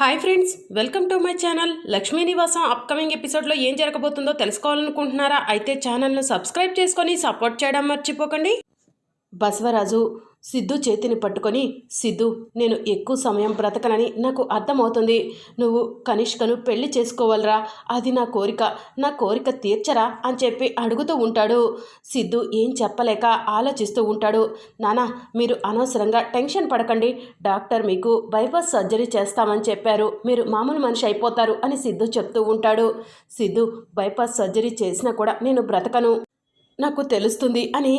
Hi friends welcome to my channel. Lakshmi Nivasam upcoming ఎపిసోడ్లో ఏం జరగబోతుందో తెలుసుకోవాలనుకుంటున్నారా? అయితే ఛానల్ను సబ్స్క్రైబ్ చేసుకొని సపోర్ట్ చేయడం మర్చిపోకండి. బసవరాజు సిద్ధు చేతిని పట్టుకొని సిద్ధు నేను ఎక్కువ సమయం బ్రతకనని నాకు అర్థమవుతుంది. నువ్వు కనిష్కను పెళ్ళి చేసుకోవాలరా. అది నా కోరిక. నా కోరిక తీర్చరా? అని చెప్పి అడుగుతూ ఉంటాడు. సిద్ధు ఏం చెప్పలేక ఆలోచిస్తూ ఉంటాడు. నానా మీరు అనవసరంగా టెన్షన్ పడకండి. డాక్టర్ మీకు బైపాస్ సర్జరీ చేస్తామని చెప్పారు. మీరు మామూలు మనిషి అయిపోతారు అని సిద్ధు చెప్తూ ఉంటాడు. సిద్ధు బైపాస్ సర్జరీ చేసినా కూడా నేను బ్రతకను. నాకు తెలుస్తుంది అని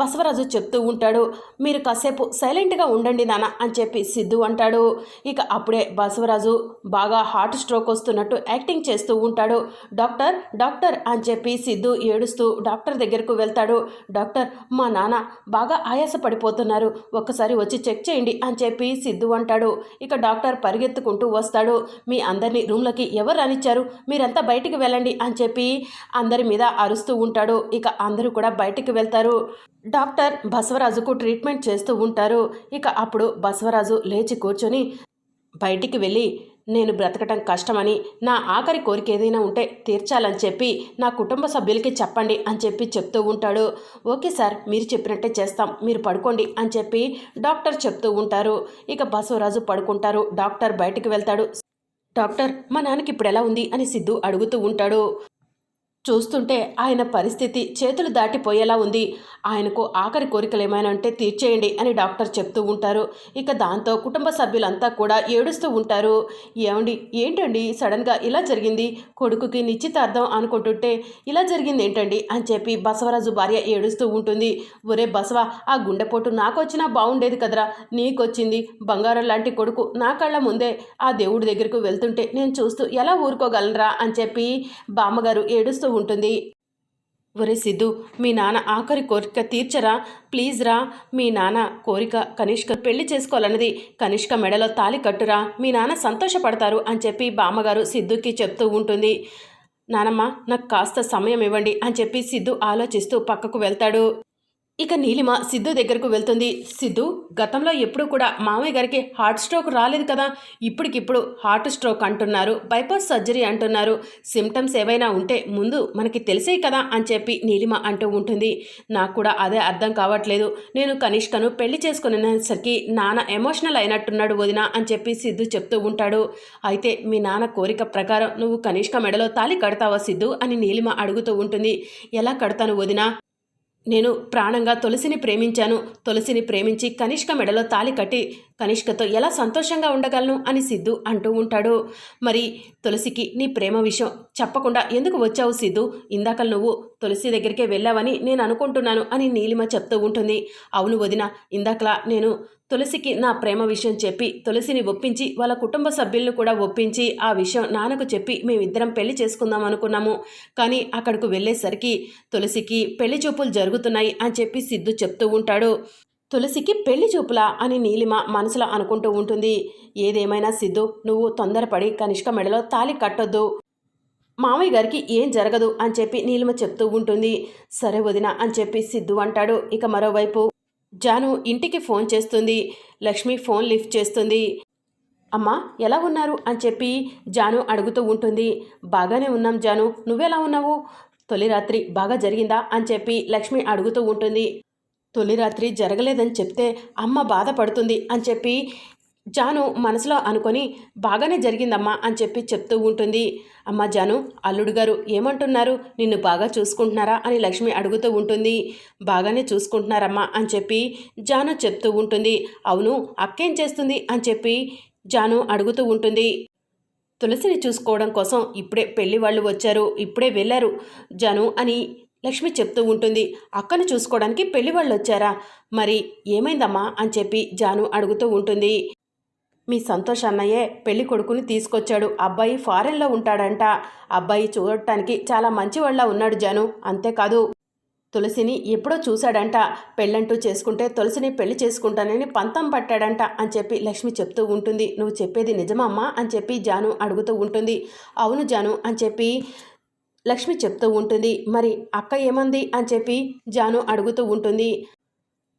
బసవరాజు చెప్తూ ఉంటాడు. మీరు కాసేపు సైలెంట్గా ఉండండి నాన్న అని చెప్పి సిద్ధు అంటాడు. ఇక అప్పుడే బసవరాజు బాగా హార్ట్ స్ట్రోక్ వస్తున్నట్టు యాక్టింగ్ చేస్తూ ఉంటాడు. డాక్టర్ డాక్టర్ అని చెప్పి సిద్ధు ఏడుస్తూ డాక్టర్ దగ్గరకు వెళ్తాడు. డాక్టర్ మా నాన్న బాగా ఆయాస పడిపోతున్నారు ఒక్కసారి వచ్చి చెక్ చేయండి అని చెప్పి సిద్ధు అంటాడు. ఇక డాక్టర్ పరిగెత్తుకుంటూ వస్తాడు. మీ అందరినీ రూమ్లోకి ఎవరు రానిచ్చారు? మీరంతా బయటికి వెళ్ళండి అని చెప్పి అందరి మీద అరుస్తూ ఉంటాడు. ఇక అందరూ కూడా బయటికి వెళ్తారు. డాక్టర్ బసవరాజుకు ట్రీట్మెంట్ చేస్తూ ఉంటారు. ఇక అప్పుడు బసవరాజు లేచి కూర్చొని బయటికి వెళ్ళి నేను బ్రతకటం కష్టమని నా ఆఖరి కోరిక ఏదైనా ఉంటే తీర్చాలని చెప్పి నా కుటుంబ సభ్యులకి చెప్పండి అని చెప్పి చెప్తూ ఉంటాడు. ఓకే సార్ మీరు చెప్పినట్టే చేస్తాం. మీరు పడుకోండి అని చెప్పి డాక్టర్ చెప్తూ ఉంటారు. ఇక బసవరాజు పడుకుంటారు. డాక్టర్ బయటికి వెళ్తాడు. డాక్టర్ మా నాన్నకి ఇప్పుడు ఎలా ఉంది? అని సిద్ధు అడుగుతూ ఉంటాడు. చూస్తుంటే ఆయన పరిస్థితి చేతులు దాటిపోయేలా ఉంది. ఆయనకు ఆఖరి కోరికలు ఏమైనా ఉంటే తీర్చేయండి అని డాక్టర్ చెప్తూ ఉంటారు. ఇక దాంతో కుటుంబ సభ్యులంతా కూడా ఏడుస్తూ ఉంటారు. ఏమండి? ఏంటండి? సడన్గా ఇలా జరిగింది? కొడుకుకి నిశ్చితార్థం అనుకుంటుంటే ఇలా జరిగింది ఏంటండి అని చెప్పి బసవరాజు భార్య ఏడుస్తూ ఉంటుంది. ఒరే బసవ ఆ గుండెపోటు నాకు వచ్చినా బాగుండేది కదరా. నీకొచ్చింది. బంగారం లాంటి కొడుకు నా కళ్ళ ముందే ఆ దేవుడి దగ్గరకు వెళ్తుంటే నేను చూస్తూ ఎలా ఊరుకోగలనరా? అని చెప్పి బామ్మగారు ఏడుస్తూ ఉంటుంది. ఒరే సిద్ధు మీ నాన్న ఆఖరి కోరిక తీర్చరా? ప్లీజ్ రా. మీ నాన్న కోరిక కనిష్క పెళ్ళి చేసుకోవాలన్నది కనిష్క మెడలో తాలి కట్టురా. మీ నాన్న సంతోషపడతారు అని చెప్పి బామ్మగారు సిద్ధుకి చెప్తూ ఉంటుంది. నానమ్మ నాకు కాస్త సమయం ఇవ్వండి అని చెప్పి సిద్ధు ఆలోచిస్తూ పక్కకు వెళ్తాడు. ఇక నీలిమ సిద్ధు దగ్గరకు వెళ్తుంది. సిద్ధు గతంలో ఎప్పుడు కూడా మామయ్య గారికి హార్ట్ స్ట్రోక్ రాలేదు కదా ఇప్పటికిప్పుడు హార్ట్ స్ట్రోక్ అంటున్నారు బైపాస్ సర్జరీ అంటున్నారు. సిమ్టమ్స్ ఏవైనా ఉంటే ముందు మనకి తెలిసే కదా అని చెప్పి నీలిమ అంటూ ఉంటుంది. నాకు కూడా అదే అర్థం కావట్లేదు. నేను కనిష్కను పెళ్ళి చేసుకునేసరికి నాన్న ఎమోషనల్ అయినట్టున్నాడు వదిన అని చెప్పి సిద్ధు చెప్తూ ఉంటాడు. అయితే మీ నాన్న కోరిక ప్రకారం నువ్వు కనిష్క మెడలో తాలి కడతావా సిద్ధు అని నీలిమ అడుగుతూ ఉంటుంది. ఎలా కడతాను వదిన? నేను ప్రాణంగా తులసిని ప్రేమించాను. తులసిని ప్రేమించి కనిష్క మెడలో తాలి కట్టి కనిష్కతో ఎలా సంతోషంగా ఉండగలను అని సిద్ధు అంటూ ఉంటాడు. మరి తులసికి నీ ప్రేమ విషయం చెప్పకుండా ఎందుకు వచ్చావు సిద్ధు? ఇందాక నువ్వు తులసి దగ్గరికే వెళ్ళావని నేను అనుకుంటున్నాను అని నీలిమ చెప్తూ ఉంటుంది. అవును వదిన ఇందాకలా నేను తులసికి నా ప్రేమ విషయం చెప్పి తులసిని ఒప్పించి వాళ్ళ కుటుంబ సభ్యులను కూడా ఒప్పించి ఆ విషయం నాన్నకు చెప్పి మేమిద్దరం పెళ్ళి చేసుకుందాం అనుకున్నాము. కానీ అక్కడికి వెళ్ళేసరికి తులసికి పెళ్ళి చూపులు జరుగుతున్నాయి అని చెప్పి సిద్ధు చెప్తూ ఉంటాడు. తులసికి పెళ్ళి చూపులా అని నీలిమ మనసులో అనుకుంటూ ఉంటుంది. ఏదేమైనా సిద్ధు నువ్వు తొందరపడి కనిష్క మెడలో తాలి కట్టొద్దు. మామయ్య గారికి ఏం జరగదు అని చెప్పి నీలిమ చెప్తూ ఉంటుంది. సరే వదిన అని చెప్పి సిద్ధు అంటాడు. ఇక మరోవైపు జాను ఇంటికి ఫోన్ చేస్తుంది. లక్ష్మి ఫోన్ లిఫ్ట్ చేస్తుంది. అమ్మా ఎలా ఉన్నారు? అని చెప్పి జాను అడుగుతూ ఉంటుంది. బాగానే ఉన్నాం జాను. నువ్వెలా ఉన్నావు? తొలి రాత్రి బాగా జరిగిందా? అని చెప్పి లక్ష్మి అడుగుతూ ఉంటుంది. తొలి రాత్రి జరగలేదని చెప్తే అమ్మ బాధపడుతుంది అని చెప్పి జాను మనసులో అనుకొని బాగానే జరిగిందమ్మా అని చెప్పి చెప్తూ ఉంటుంది. అమ్మ జాను అల్లుడు గారు ఏమంటున్నారు? నిన్ను బాగా చూసుకుంటున్నారా? అని లక్ష్మి అడుగుతూ ఉంటుంది. బాగానే చూసుకుంటున్నారమ్మా అని చెప్పి జాను చెప్తూ ఉంటుంది. అవును అక్కేం చేస్తుంది? అని చెప్పి జాను అడుగుతూ ఉంటుంది. తులసిని చూసుకోవడం కోసం ఇప్పుడే పెళ్ళి వాళ్ళు వచ్చారు. ఇప్పుడే వెళ్ళారు జాను అని లక్ష్మి చెప్తూ ఉంటుంది అక్కను చూసుకోవడానికి పెళ్ళి వాళ్ళు వచ్చారా? మరి ఏమైందమ్మా? అని చెప్పి జాను అడుగుతూ ఉంటుంది. మీ సంతోష్ అన్నయ్యే పెళ్ళి కొడుకుని తీసుకొచ్చాడు. అబ్బాయి ఫారెన్లో ఉంటాడంట. అబ్బాయి చూడటానికి చాలా మంచివాళ్ళ ఉన్నాడు జాను. అంతేకాదు తులసిని ఎప్పుడో చూశాడంట. పెళ్ళంటూ చేసుకుంటే తులసిని పెళ్ళి చేసుకుంటానని పంతం పట్టాడంట అని చెప్పి లక్ష్మి చెప్తూ ఉంటుంది. నువ్వు చెప్పేది నిజమమ్మా అని చెప్పి జాను అడుగుతూ ఉంటుంది. అవును జాను అని చెప్పి లక్ష్మి చెప్తూ ఉంటుంది మరి అక్క ఏమంది? అని చెప్పి జాను అడుగుతూ ఉంటుంది.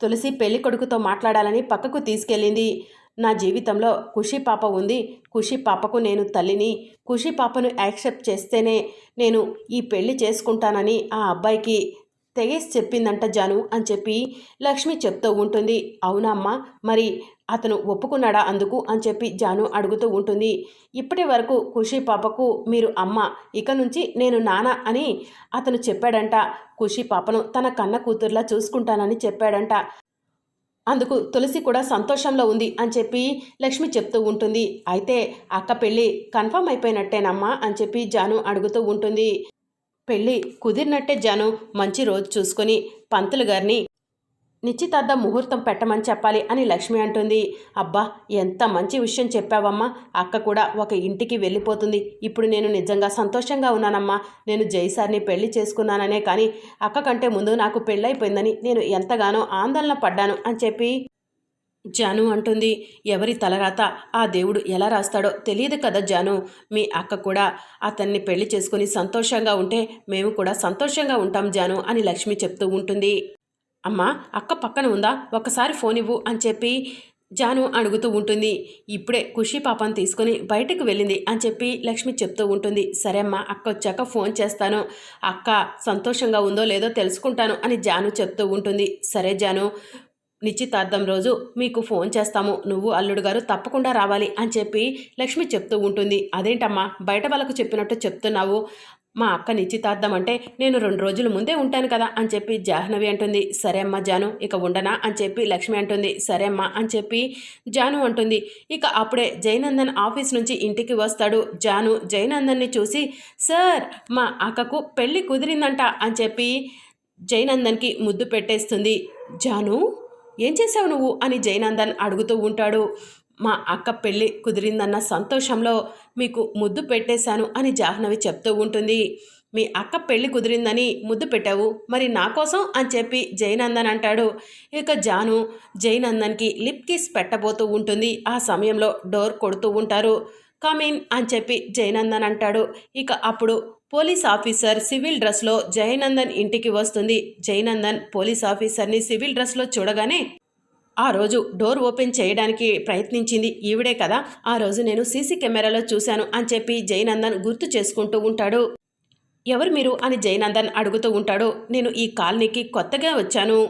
తులసి పెళ్ళి కొడుకుతో మాట్లాడాలని పక్కకు తీసుకెళ్ళింది. నా జీవితంలో ఖుషి పాప ఉంది. ఖుషి పాపకు నేను తల్లిని. ఖుషి పాపను యాక్సెప్ట్ చేస్తేనే నేను ఈ పెళ్ళి చేసుకుంటానని ఆ అబ్బాయికి తెగేసి చెప్పిందంట జాను అని చెప్పి లక్ష్మి చెప్తూ ఉంటుంది. అవునమ్మా మరి అతను ఒప్పుకున్నాడా అందుకు అని చెప్పి జాను అడుగుతూ ఉంటుంది. ఇప్పటి వరకు ఖుషి పాపకు మీరు అమ్మ ఇక నుంచి నేను నాన్న అని అతను చెప్పాడంట. ఖుషి పాపను తన కన్న కూతుర్లా చూసుకుంటానని చెప్పాడంట. అందుకు తులసి కూడా సంతోషంలో ఉంది అని చెప్పి లక్ష్మి చెప్తూ ఉంటుంది. అయితే అక్క పెళ్ళి కన్ఫర్మ్ అయిపోయినట్టేనమ్మా అని చెప్పి జాను అడుగుతూ ఉంటుంది. పెళ్ళి కుదిరినట్టే జాను మంచి రోజు చూసుకొని పంతులు గారిని నిశ్చితార్థ ముహూర్తం పెట్టమని చెప్పాలి అని లక్ష్మి అంటుంది. అబ్బా ఎంత మంచి విషయం చెప్పావమ్మా. అక్క కూడా ఒక ఇంటికి వెళ్ళిపోతుంది. ఇప్పుడు నేను నిజంగా సంతోషంగా ఉన్నానమ్మా. నేను జైసార్ని పెళ్ళి చేసుకున్నాననే కానీ అక్క కంటే ముందు నాకు పెళ్ళైపోయిందని నేను ఎంతగానో ఆందోళన పడ్డాను అని చెప్పి జాను అంటుంది. ఎవరి తలరాత ఆ దేవుడు ఎలా రాస్తాడో తెలియదు కదా జాను. మీ అక్క కూడా అతన్ని పెళ్ళి చేసుకుని సంతోషంగా ఉంటే మేము కూడా సంతోషంగా ఉంటాం జాను అని లక్ష్మి చెప్తూ ఉంటుంది. అమ్మా అక్క పక్కన ఉందా? ఒక్కసారి ఫోన్ ఇవ్వు అని చెప్పి జాను అడుగుతూ ఉంటుంది. ఇప్పుడే ఖుషి పాపను తీసుకొని బయటకు వెళ్ళింది అని చెప్పి లక్ష్మి చెప్తూ ఉంటుంది. సరే అమ్మా అక్క వచ్చాక ఫోన్ చేస్తాను. అక్క సంతోషంగా ఉందో లేదో తెలుసుకుంటాను అని జాను చెప్తూ ఉంటుంది. సరే జాను నిశ్చితార్థం రోజు మీకు ఫోన్ చేస్తాము. నువ్వు అల్లుడు గారు తప్పకుండా రావాలి అని చెప్పి లక్ష్మి చెప్తూ ఉంటుంది. అదేంటమ్మా బయట వాళ్ళకు చెప్పినట్టు చెప్తున్నావు. మా అక్క నిశ్చితార్థం అంటే నేను రెండు రోజుల ముందే ఉంటాను కదా అని చెప్పి జాహ్నవి అంటుంది. సరే అమ్మ జాను ఇక ఉండనా అని చెప్పి లక్ష్మి అంటుంది. సరే అమ్మ అని చెప్పి జాను అంటుంది. ఇక అప్పుడే జయనందన్ ఆఫీస్ నుంచి ఇంటికి వస్తాడు. జాను జయనందన్ని చూసి సార్ మా అక్కకు పెళ్ళి కుదిరిందంట అని చెప్పి జయనందన్కి ముద్దు పెట్టేస్తుంది. జాను ఏం చేసావు నువ్వు? అని జయనందన్ అడుగుతూ ఉంటాడు. మా అక్క పెళ్ళి కుదిరిందన్న సంతోషంలో మీకు ముద్దు పెట్టేశాను అని జాహ్నవి చెప్తూ ఉంటుంది. మీ అక్క పెళ్ళి కుదిరిందని ముద్దు పెట్టావు మరి నా కోసం అని చెప్పి జైనందన్ అంటాడు. ఇక జాను జైనందన్కి లిప్ కిస్ పెట్టబోతూ ఉంటుంది. ఆ సమయంలో డోర్ కొడుతూ ఉంటారు. కమిన్ అని చెప్పి జైనందన్ అంటాడు. ఇక అప్పుడు పోలీస్ ఆఫీసర్ సివిల్ డ్రెస్లో జయనందన్ ఇంటికి వస్తుంది. జయనందన్ పోలీస్ ఆఫీసర్ని సివిల్ డ్రెస్లో చూడగానే ఆ రోజు డోర్ ఓపెన్ చేయడానికి ప్రయత్నించింది ఈవిడే కదా. ఆ రోజు నేను సీసీ కెమెరాలో చూశాను అని చెప్పి జయనందన్ గుర్తు చేసుకుంటూ ఉంటాడు. ఎవరు మీరు అని జయనందన్ అడుగుతూ ఉంటాడు. నేను ఈ కాలనీకి కొత్తగా వచ్చాను.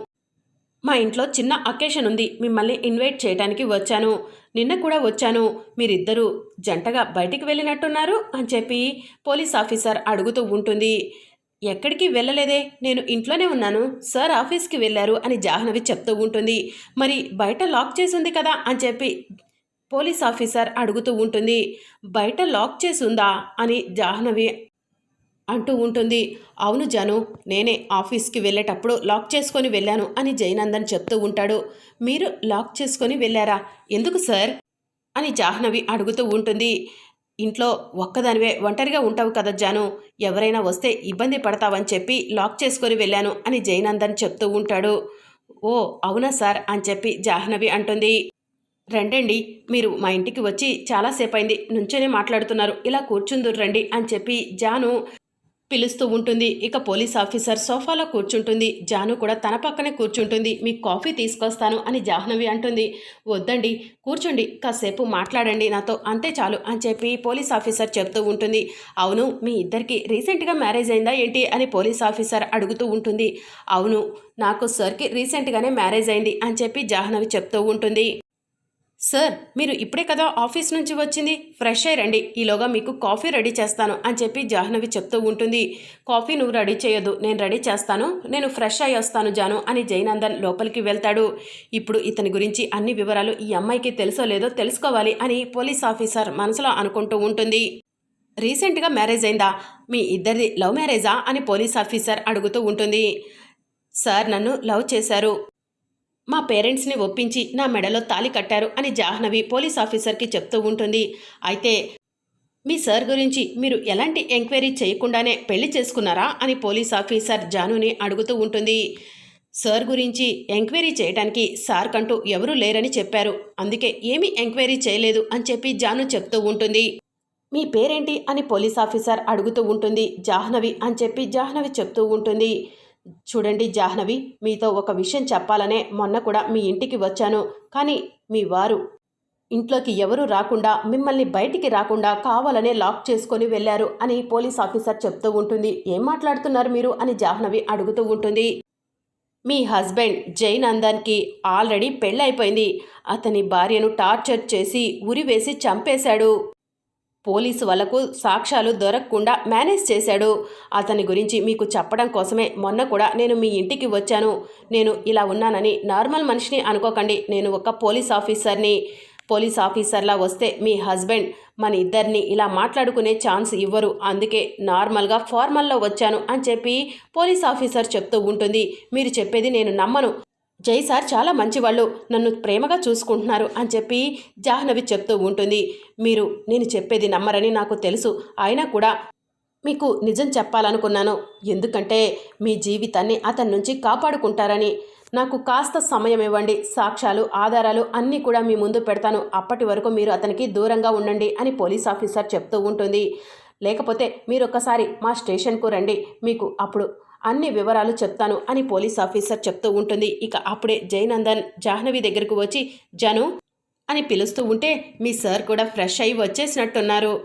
మా ఇంట్లో చిన్న అకేషన్ ఉంది. మిమ్మల్ని ఇన్వైట్ చేయడానికి వచ్చాను. నిన్న కూడా వచ్చాను. మీరిద్దరూ జంటగా బయటికి వెళ్ళినట్టున్నారు అని చెప్పి పోలీస్ ఆఫీసర్ అడుగుతూ ఉంటుంది. ఎక్కడికి వెళ్ళలేదే? నేను ఇంట్లోనే ఉన్నాను. సార్ ఆఫీస్కి వెళ్ళారు అని జాహ్నవి చెప్తూ ఉంటుంది. మరి బయట లాక్ చేసి ఉంది కదా అని చెప్పి పోలీస్ ఆఫీసర్ అడుగుతూ ఉంటుంది. బయట లాక్ చేసి ఉందా అని జాహ్నవి అంటూ ఉంటుంది. అవును జాను నేనే ఆఫీస్కి వెళ్ళేటప్పుడు లాక్ చేసుకొని వెళ్ళాను అని జయనందన్ చెప్తూ ఉంటాడు. మీరు లాక్ చేసుకొని వెళ్ళారా? ఎందుకు సార్? అని జాహ్నవి అడుగుతూ ఉంటుంది. ఇంట్లో ఒక్కదానివే ఒంటరిగా ఉంటావు కదా జాను. ఎవరైనా వస్తే ఇబ్బంది పడతావని చెప్పి లాక్ చేసుకొని వెళ్ళాను అని జయనందన్ చెప్తూ ఉంటాడు. ఓ అవునా సార్ అని చెప్పి జాహ్నవి అంటుంది. రండండి మీరు మా ఇంటికి వచ్చి చాలాసేపు అయింది. నుంచోనే మాట్లాడుతున్నారు. ఇలా కూర్చుందురు రండి అని చెప్పి జాను పిలుస్తూ ఉంటుంది. ఇక పోలీస్ ఆఫీసర్ సోఫాలో కూర్చుంటుంది. జాను కూడా తన పక్కనే కూర్చుంటుంది. మీకు కాఫీ తీసుకొస్తాను అని జాహ్నవి అంటుంది. వద్దండి కూర్చోండి కాసేపు మాట్లాడండి నాతో అంతే చాలు అని చెప్పి పోలీస్ ఆఫీసర్ చెప్తూ ఉంటుంది. అవును మీ ఇద్దరికి రీసెంట్గా మ్యారేజ్ అయిందా ఏంటి? అని పోలీస్ ఆఫీసర్ అడుగుతూ ఉంటుంది. అవును నాకు సర్కి రీసెంట్గానే మ్యారేజ్ అయింది అని చెప్పి జాహ్నవి చెప్తూ ఉంటుంది. సార్ మీరు ఇప్పుడే కదా ఆఫీస్ నుంచి వచ్చింది. ఫ్రెష్ అయ్యి రండి. ఈలోగా మీకు కాఫీ రెడీ చేస్తాను అని చెప్పి జాహ్నవి చెప్తూ ఉంటుంది. కాఫీ నువ్వు రెడీ చేయొద్దు. నేను రెడీ చేస్తాను. నేను ఫ్రెష్ అయ్యి వస్తాను జాను అని జయనందన్ లోపలికి వెళ్తాడు. ఇప్పుడు ఇతని గురించి అన్ని వివరాలు ఈ అమ్మాయికి తెలుసో లేదో తెలుసుకోవాలి అని పోలీస్ ఆఫీసర్ మనసులో అనుకుంటూ ఉంటుంది. రీసెంట్గా మ్యారేజ్ అయిందా? మీ ఇద్దరిది లవ్ మ్యారేజా? అని పోలీస్ ఆఫీసర్ అడుగుతూ ఉంటుంది. సార్ నన్ను లవ్ చేశారు. మా పేరెంట్స్ని ఒప్పించి నా మెడలో తాలి కట్టారు అని జాహ్నవి పోలీస్ ఆఫీసర్కి చెప్తూ ఉంటుంది. అయితే మీ సార్ గురించి మీరు ఎలాంటి ఎంక్వైరీ చేయకుండానే పెళ్ళి చేసుకున్నారా అని పోలీస్ ఆఫీసర్ జానుని అడుగుతూ ఉంటుంది. సార్ గురించి ఎంక్వైరీ చేయడానికి సార్ కంటూ ఎవరూ లేరని చెప్పారు. అందుకే ఏమీ ఎంక్వైరీ చేయలేదు అని చెప్పి జాను చెప్తూ ఉంటుంది. మీ పేరేంటి అని పోలీస్ ఆఫీసర్ అడుగుతూ ఉంటుంది జాహ్నవి అని చెప్పి జాహ్నవి చెప్తూ ఉంటుంది. చూడండి జాహ్నవి మీతో ఒక విషయం చెప్పాలనే మొన్న కూడా మీ ఇంటికి వచ్చాను. కానీ మీ వారు ఇంట్లోకి ఎవరూ రాకుండా మిమ్మల్ని బయటికి రాకుండా కావాలనే లాక్ చేసుకొని వెళ్ళారు అని పోలీస్ ఆఫీసర్ చెప్తూ ఉంటుంది. ఏం మాట్లాడుతున్నారు మీరు? అని జాహ్నవి అడుగుతూ ఉంటుంది. మీ హస్బెండ్ జైనందన్కి ఆల్రెడీ పెళ్ళైపోయింది. అతని భార్యను టార్చర్ చేసి ఉరివేసి చంపేశాడు. పోలీసు వాళ్ళకు సాక్ష్యాలు దొరకకుండా మేనేజ్ చేశాడు. అతని గురించి మీకు చెప్పడం కోసమే మొన్న కూడా నేను మీ ఇంటికి వచ్చాను. నేను ఇలా ఉన్నానని నార్మల్ మనిషిని అనుకోకండి. నేను ఒక పోలీస్ ఆఫీసర్ని. పోలీస్ ఆఫీసర్లా వస్తే మీ హస్బెండ్ మన ఇద్దరిని ఇలా మాట్లాడుకునే ఛాన్స్ ఇవ్వరు. అందుకే నార్మల్గా ఫార్మల్లో వచ్చాను అని చెప్పి పోలీస్ ఆఫీసర్ చెప్తూ ఉంటుంది. మీరు చెప్పేది నేను నమ్మను. జై సార్ చాలా మంచివాళ్ళు. నన్ను ప్రేమగా చూసుకుంటున్నారు అని చెప్పి జాహ్నవి చెప్తూ ఉంటుంది. మీరు నేను చెప్పేది నమ్మరని నాకు తెలుసు. అయినా కూడా మీకు నిజం చెప్పాలనుకున్నాను. ఎందుకంటే మీ జీవితాన్ని అతని నుంచి కాపాడుకుంటారని. నాకు కాస్త సమయం ఇవ్వండి. సాక్ష్యాలు ఆధారాలు అన్నీ కూడా మీ ముందు పెడతాను. అప్పటి వరకు మీరు అతనికి దూరంగా ఉండండి అని పోలీస్ ఆఫీసర్ చెప్తూ ఉంటుంది. లేకపోతే మీరు ఒక్కసారి మా స్టేషన్కు రండి. మీకు అప్పుడు అన్ని వివరాలు చెప్తాను అని పోలీస్ ఆఫీసర్ చెప్తూ ఉంటుంది. ఇక అప్పుడే జయనందన్ జాహ్నవి దగ్గరకు వచ్చి జను అని పిలుస్తూ ఉంటే మీ సార్ కూడా ఫ్రెష్ అయి వచ్చేసినట్టున్నారు.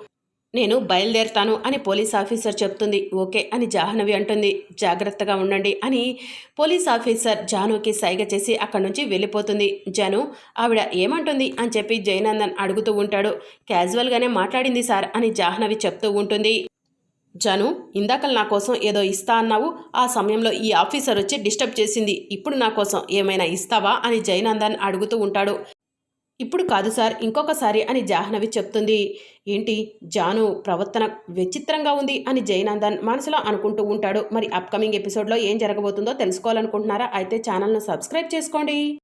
నేను బయలుదేరుతాను అని పోలీస్ ఆఫీసర్ చెప్తుంది. ఓకే అని జాహ్నవి అంటుంది. జాగ్రత్తగా ఉండండి అని పోలీస్ ఆఫీసర్ జానుకి సైగ చేసి అక్కడి నుంచి వెళ్ళిపోతుంది. జను ఆవిడ ఏమంటుంది? అని చెప్పి జయనందన్ అడుగుతూ ఉంటాడు. క్యాజువల్గానే మాట్లాడింది సార్ అని జాహ్నవి చెప్తూ ఉంటుంది. జను ఇందాకలు నా కోసం ఏదో ఇస్తా అన్నావు. ఆ సమయంలో ఈ ఆఫీసర్ వచ్చి డిస్టర్బ్ చేసింది. ఇప్పుడు నా కోసం ఏమైనా ఇస్తావా? అని జయనందన్ అడుగుతూ ఉంటాడు. ఇప్పుడు కాదు సార్ ఇంకొకసారి అని జాహ్నవి చెప్తుంది. ఏంటి? జాను ప్రవర్తన విచిత్రంగా ఉంది అని జయనందన్ మనసులో అనుకుంటూ ఉంటాడు. మరి అప్కమింగ్ ఎపిసోడ్లో ఏం జరగబోతుందో తెలుసుకోవాలనుకుంటున్నారా? అయితే ఛానల్ను సబ్స్క్రైబ్ చేసుకోండి.